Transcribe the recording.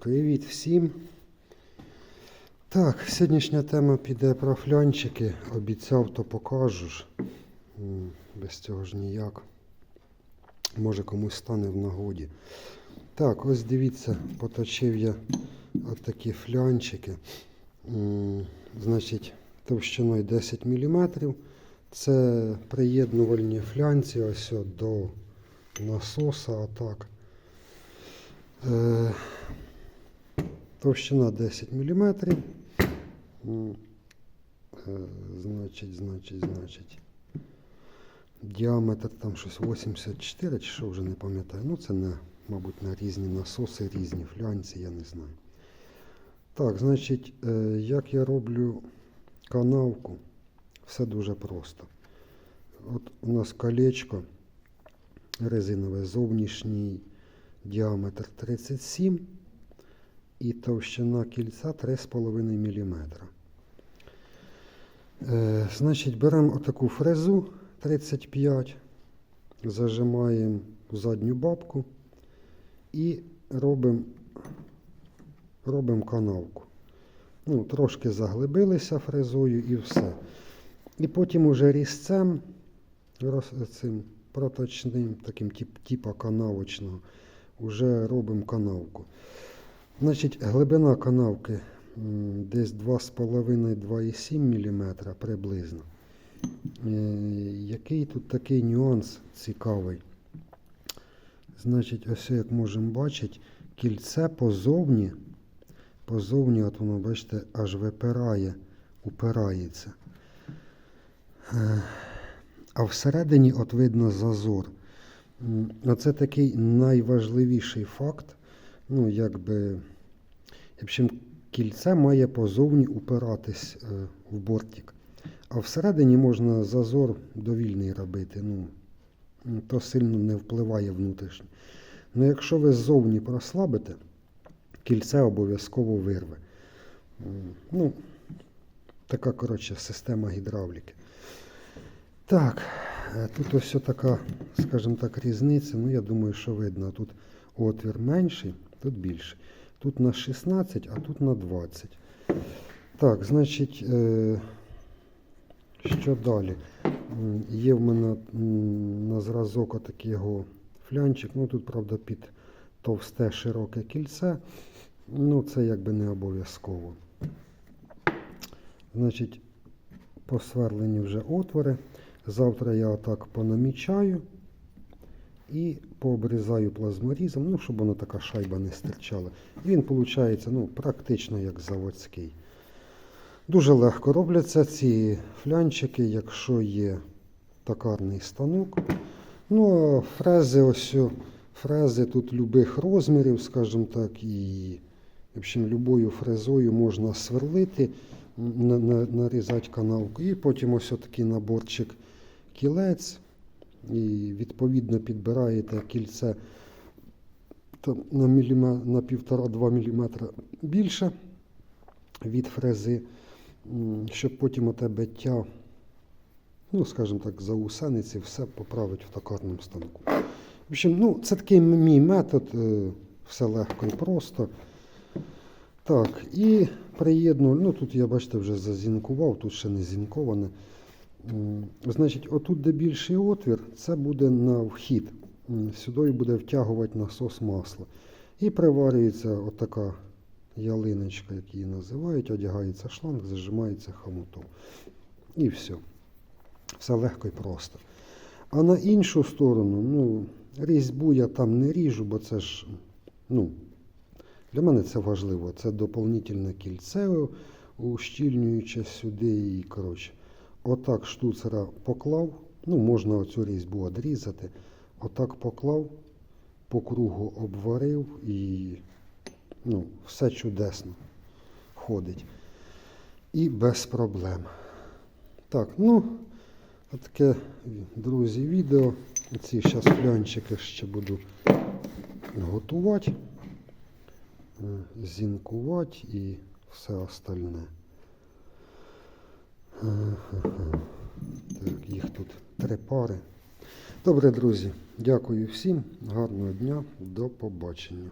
Привіт всім. Так, сьогоднішня тема піде про флянчики. Обіцяв, то покажу ж. Без цього ж ніяк. Може комусь стане в нагоді. Так, ось дивіться, поточив я отакі флянчики. Значить, товщиною 10 мм. Це приєднувальні флянці ось до насоса. Отак. Е, Товщина 10 мм. Значить, значить, значить. Діаметр там щось 84, чи що вже не пам'ятаю. Ну, це не, мабуть, на різні насоси, різні флянці, я не знаю. Так, значить, е, як я роблю канавку, все дуже просто. От у нас колечко резинове зовнішній діаметр 37 і товщина кільця 3,5 мм. Е, значить, беремо отаку фрезу 35, зажимаємо задню бабку і робимо робимо канавку. Ну, трошки заглибилися фрезою і все. І потім уже різцем роз, цим проточним, таким тип, типа канавочного, вже робимо канавку. Значить, глибина канавки десь 2,5-2,7 мм приблизно. Е, Який тут такий нюанс цікавий? Значить, ось як можемо бачити, кільце позовні, позовні, от воно, бачите, аж випирає, упирається. Е, А всередині от видно зазор. Оце такий найважливіший факт. Ну, якби, общем, кільце має позовні упиратись е, в бортик. А всередині можна зазор довільний робити. Ну, то сильно не впливає внутрішньо. Ну, якщо ви ззовні прослабите, кільце обов'язково вирве. Ну, така, коротше, система гідравліки. Так, е, тут ось така, скажімо так, різниця. Ну, я думаю, що видно. Тут отвір менший, тут більший. Тут на 16, а тут на 20. Так, значить, е, що далі? Є в мене на зразок отакий його флянчик. Ну тут, правда, під товсте широке кільце. Ну, це якби не обов'язково. Значить, посверлені вже отвори. Завтра я отак понамічаю і пообрізаю плазморізом, ну, щоб воно така шайба не стирчала. Він виходить ну, практично як заводський. Дуже легко робляться ці флянчики, якщо є токарний станок. Ну, а фрези, ось фрези тут любих розмірів, скажімо так, і общем, любою фрезою можна сверлити, на- на- нарізати канавку. І потім ось такий наборчик кілець. І відповідно підбираєте кільце там, на, міліме, на 1,5-2 мм більше від фрези, щоб потім оте биття, ну, скажімо так, заусениці, все поправить в токарному станку. В общем, ну, це такий мій метод, е, все легко і просто. Так, і приєдную, ну тут я бачите вже зазінкував, тут ще не зінковане. Значить, отут, де більший отвір, це буде на вхід. Сюди буде втягувати насос масла. І приварюється отака ялиночка, як її називають, одягається шланг, зажимається хомутом. І все. Все легко і просто. А на іншу сторону, ну, різьбу я там не ріжу, бо це ж, ну, для мене це важливо. Це доповнительне кільце ущільнююче сюди і коротше. Отак штуцера поклав. Ну, можна оцю різьбу відрізати. Отак поклав, по кругу обварив і ну, все чудесно ходить. І без проблем. Так, ну, таке, друзі, відео. Ці зараз флянчики ще буду готувати, е, зінкувати і все остальне. Так, їх тут три пари. Добре, друзі, дякую всім. Гарного дня, до побачення.